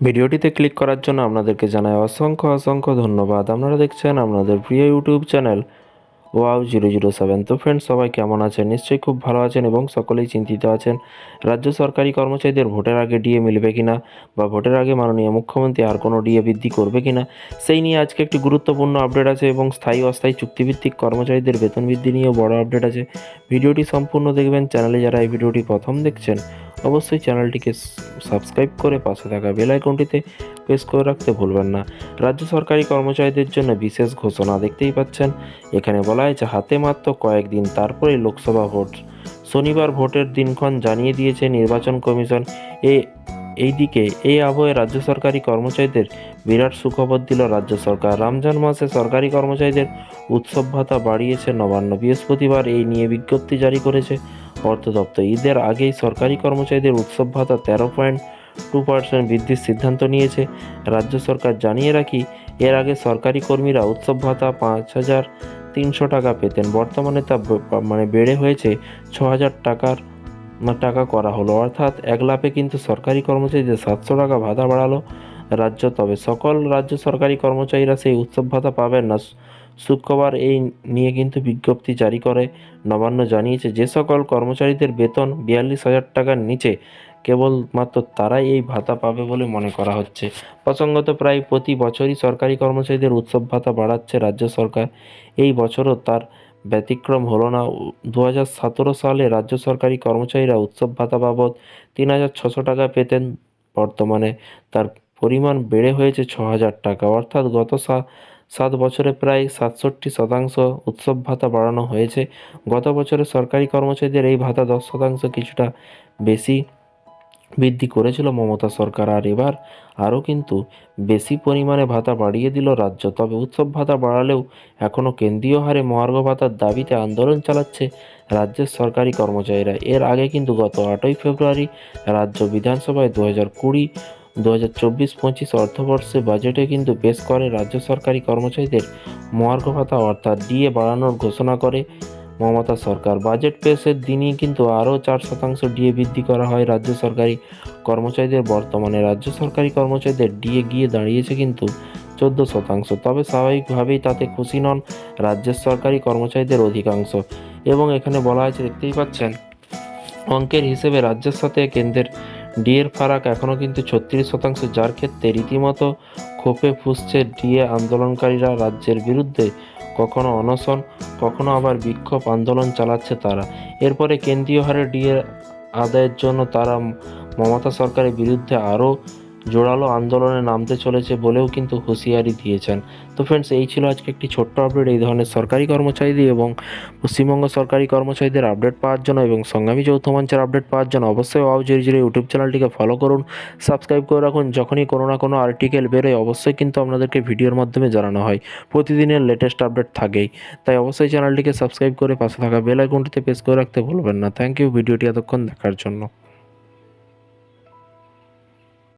ভিডিওটিতে ক্লিক করার জন্য আপনাদেরকে জানাই অসংখ্য অসংখ্য ধন্যবাদ। আপনারা দেখছেন আপনাদের প্রিয় YouTube channel wow zero zero seven. তো ফ্রেন্ডস সবাই কেমন আছেন? নিশ্চয়ই খুব ভালো আছেন এবং সকলেই চিন্তিত আছেন। রাজ্য সরকারি কর্মচারীদের ভোটের আগে ডিএ মিলবে কিনা বা ভোটের আগে মাননীয় মুখ্যমন্ত্রী আর কোনো ডিএ বৃদ্ধি করবে কিনা, সেই নিয়ে আজকে একটি গুরুত্বপূর্ণ আপডেট আছে এবং স্থায়ী অস্থায়ী চুক্তিভিত্তিক কর্মচারীদের বেতন বৃদ্ধি নিয়েও বড় আপডেট আছে। ভিডিওটি সম্পূর্ণ দেখবেন। চ্যানেলে যারা এই ভিডিওটি প্রথম দেখছেন অবশ্যই চ্যানেলটিকে সাবস্ক্রাইব করে পাশে থাকা বেল আইকনটিতে প্রেস করে রাখতে ভুলবেন না। রাজ্য সরকারি কর্মচারীদের জন্য বিশেষ ঘোষণা দেখতেই পাচ্ছেন। এখানে বলা হয়েছে, হাতে মাত্র কয়েকদিন তারপরেই লোকসভা ভোট। শনিবার ভোটের দিনক্ষণ জানিয়ে দিয়েছে নির্বাচন কমিশন। এ, এইদিকে এই আবহে রাজ্য সরকারি কর্মচারীদের বিরাট সুখবর দিল রাজ্য সরকার। রমজান মাসে সরকারি কর্মচারীদের উৎসব ভাতা বাড়িয়েছে নবান্ন। বৃহস্পতিবার এই নিয়ে বিজ্ঞপ্তি জারি করেছে অর্থ দপ্তর ঈদের আগেই সরকারি কর্মচারীদের উৎসব ভাতা তেরো পয়েন্ট টু পার্সেন্ট বৃদ্ধির সিদ্ধান্ত নিয়েছে। রাজ্য সরকার জানিয়ে রাখি, এর আগে সরকারি কর্মীরা উৎসব ভাতা পাঁচ হাজার তিনশো টাকা পেতেন। বর্তমানে তা মানে বেড়ে হয়েছে ছ হাজার টাকার টাকা করা হলো। অর্থাৎ এক লাফে কিন্তু সরকারি কর্মচারীদের সাতশো টাকা ভাতা বাড়ালো রাজ্য। তবে সকল রাজ্য সরকারি কর্মচারীরা সেই উৎসব ভাতা পাবেন না। শুক্রবার এই নিয়ে কিন্তু বিজ্ঞপ্তি জারি করে। নবান্ন জানিয়েছে, যে সকল কর্মচারীদের বেতন বিয়াল্লিশ হাজার টাকার নিচে কেবলমাত্র তারাই এই ভাতা পাবে বলে মনে করা হচ্ছে। প্রসঙ্গত, প্রায় প্রতি বছরই সরকারি কর্মচারীদের উৎসব ভাতা বাড়াচ্ছে রাজ্য সরকার। এই বছরও তার ব্যতিক্রম হলো না। দু হাজার সতেরো সালে রাজ্য সরকারি কর্মচারীরা উৎসব ভাতা বাবদ তিন হাজার ছশো টাকা পেতেন। বর্তমানে তার পরিমাণ বেড়ে হয়েছে ছ হাজার টাকা। অর্থাৎ গত সা- সাত বছরে প্রায় সাতষট্টি শতাংশ উৎসব ভাতা বাড়ানো হয়েছে। গত বছরে সরকারি কর্মচারীদের এই ভাতা দশ শতাংশ কিছুটা বেশি বৃদ্ধি করেছিল মমতা সরকার। আর এবার আরও কিন্তু বেশি পরিমাণে ভাতা বাড়িয়ে দিল রাজ্য। তবে উৎসব ভাতা বাড়ালেও এখনও কেন্দ্রীয় হারে মহার্ঘ ভাতার দাবিতে আন্দোলন চালাচ্ছে রাজ্যের সরকারি কর্মচারীরা। এর আগে কিন্তু গত আটই ফেব্রুয়ারি রাজ্য বিধানসভায় দু হাজার কুড়ি দু হাজার চব্বিশ পঁচিশ অর্থবর্ষে বাজেটে কিন্তু পেশ করে রাজ্য সরকারি কর্মচারীদের মহার্ঘ ভাতা অর্থাৎ ডিএ বাড়ানোর ঘোষণা করে মমতা সরকার। বাজেট পেশের দিনই কিন্তু আরও চার শতাংশ ডিএ বৃদ্ধি করা হয় রাজ্য সরকারি কর্মচারীদের বর্তমানে। রাজ্য সরকারি কর্মচারীদের ডিএ গিয়ে দাঁড়িয়েছে কিন্তু চোদ্দ শতাংশ। তবে স্বাভাবিকভাবেই তাতে খুশি নন রাজ্যের সরকারি কর্মচারীদের অধিকাংশ। এবং এখানে বলা হয়েছে, দেখতেই পাচ্ছেন, অঙ্কের হিসেবে রাজ্যের সাথে কেন্দ্রের ডিএর ফারাক এখনও কিন্তু ছত্রিশ শতাংশ, যার ক্ষেত্রে রীতিমতো ক্ষোভে ফুসছে ডিএ আন্দোলনকারীরা রাজ্যের বিরুদ্ধে। কখনো অনশন, কখনো আবার বিক্ষোভ আন্দোলন চালাচ্ছে তারা। এরপরে কেন্দ্রীয় হারে ডিএ আদায়ের জন্য তারা মমতা সরকারের বিরুদ্ধে আরও জোরালো আন্দোলনে নামতে চলেছে বলেও কিন্তু হুঁশিয়ারি দিয়েছেন। তো ফ্রেন্ডস এই ছিল আজকে একটি ছোট্ট আপডেট এই ধরনের সরকারি কর্মচারীদের এবং পশ্চিমবঙ্গ সরকারি কর্মচারীদের আপডেট পাওয়ার জন্য এবং সংগ্রামী যৌথ মঞ্চের আপডেট পাওয়ার জন্য অবশ্যই ওয়াও জিরো জিরো ইউটিউব চ্যানেলটিকে ফলো করুন সাবস্ক্রাইব করে রাখুন। যখনই কোনো না কোনো আর্টিকেল বেরোয়, অবশ্যই কিন্তু আপনাদেরকে ভিডিওর মাধ্যমে জানানো হয়। প্রতিদিনের লেটেস্ট আপডেট থাকেই। তাই অবশ্যই চ্যানেলটিকে সাবস্ক্রাইব করে পাশে থাকা বেল আইকনটিতে প্রেস করে রাখতে ভুলবেন না। থ্যাংক ইউ ভিডিওটি এতক্ষণ দেখার জন্য।